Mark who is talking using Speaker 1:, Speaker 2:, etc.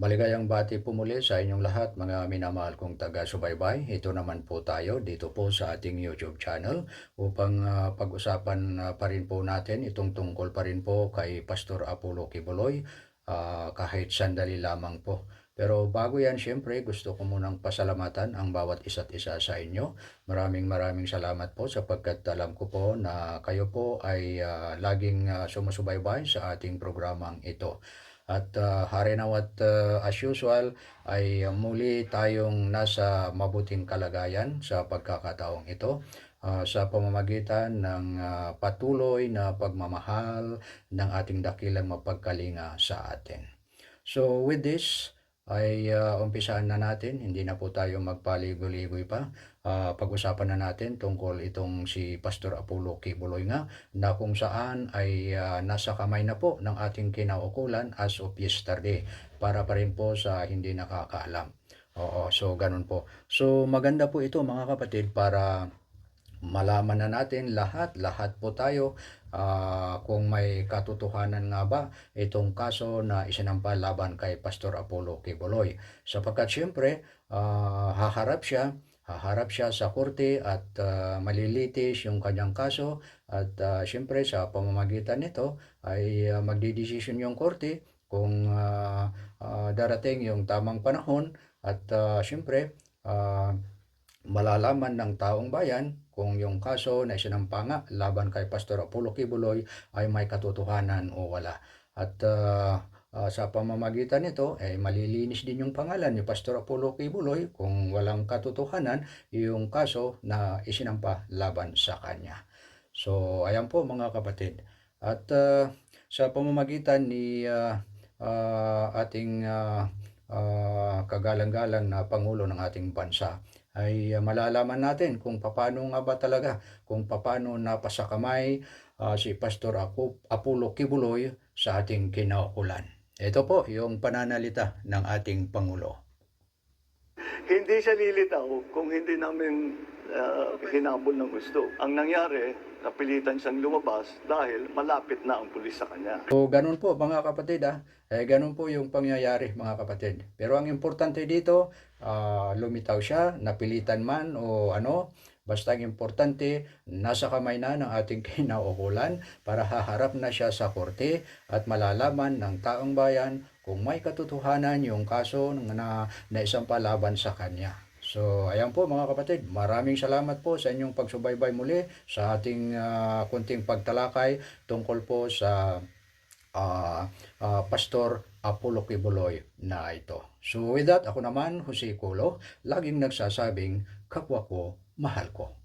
Speaker 1: Maligayang bati po muli sa inyong lahat mga minamahal kong taga-subaybay. Ito naman po tayo dito po sa ating YouTube channel upang ah, pag-usapan ah, pa rin po natin itong tungkol pa rin po kay Pastor Apollo Kibuloy ah, kahit sandali lamang po. Pero bago yan, syempre gusto ko munang pasalamatan ang bawat isa't isa sa inyo. Maraming maraming salamat po sapagkat alam ko po na kayo po ay ah, laging ah, sumusubaybay sa ating programang ito. At uh, harinawat uh, as usual ay muli tayong nasa mabuting kalagayan sa pagkakataong ito uh, sa pamamagitan ng uh, patuloy na pagmamahal ng ating dakilang mapagkalinga sa atin. So with this ay uh, umpisaan na natin, hindi na po tayo magpaligoy-ligoy pa. Uh, pag-usapan na natin tungkol itong si Pastor Apollo Kibuloy nga na kung saan ay ah, nasa kamay na po ng ating kinaukulan as of yesterday para pa rin po sa hindi nakakaalam. Oo, so ganun po. So maganda po ito mga kapatid para malaman na natin lahat, lahat po tayo ah, kung may katotohanan nga ba itong kaso na isinampa laban kay Pastor Apollo Kibuloy. Sapagkat siyempre, ah, haharap siya haharap siya sa korte at ah, malilitis yung kanyang kaso at ah, siyempre sa pamamagitan nito ay ah, magdidesisyon yung korte kung ah, ah, darating yung tamang panahon at ah, siyempre ah, malalaman ng taong bayan kung yung kaso na isinampa nga laban kay Pastor Apollo Kibuloy ay may katotohanan o wala. At ah, ah, sa pamamagitan nito, ay malilinis din yung pangalan ni Pastor Apollo Kibuloy kung walang katotohanan yung kaso na isinampa laban sa kanya. So, ayan po mga kapatid. At ah, sa pamamagitan ni ah, ah, ating ah, ah, kagalang-galang na Pangulo ng ating bansa, ay uh, malalaman natin kung paano nga ba talaga, kung paano napasa kamay ah, si Pastor Apo, Apollo Kibuloy sa ating kinaukulan. Ito po yung pananalita ng ating Pangulo.
Speaker 2: Hindi siya lilitaw kung hindi namin uh, hinabol ng gusto. Ang nangyari, napilitan siyang lumabas dahil malapit na ang pulis sa kanya.
Speaker 1: So, ganun po mga kapatid ah. Eh, ganun po yung pangyayari mga kapatid. Pero ang importante dito, ah, lumitaw siya, napilitan man o ano, basta ang importante, nasa kamay na ng ating kinaukulan para haharap na siya sa korte at malalaman ng taong bayan kung may katotohanan yung kaso na, na isang palaban sa kanya. So, ayan po mga kapatid, maraming salamat po sa inyong pagsubaybay muli sa ating ah, kunting pagtalakay tungkol po sa ah, ah, Pastor Apollo Kibuloy na ito. So with that, ako naman, Jose Culo, laging nagsasabing, kapwa ko, mahal ko.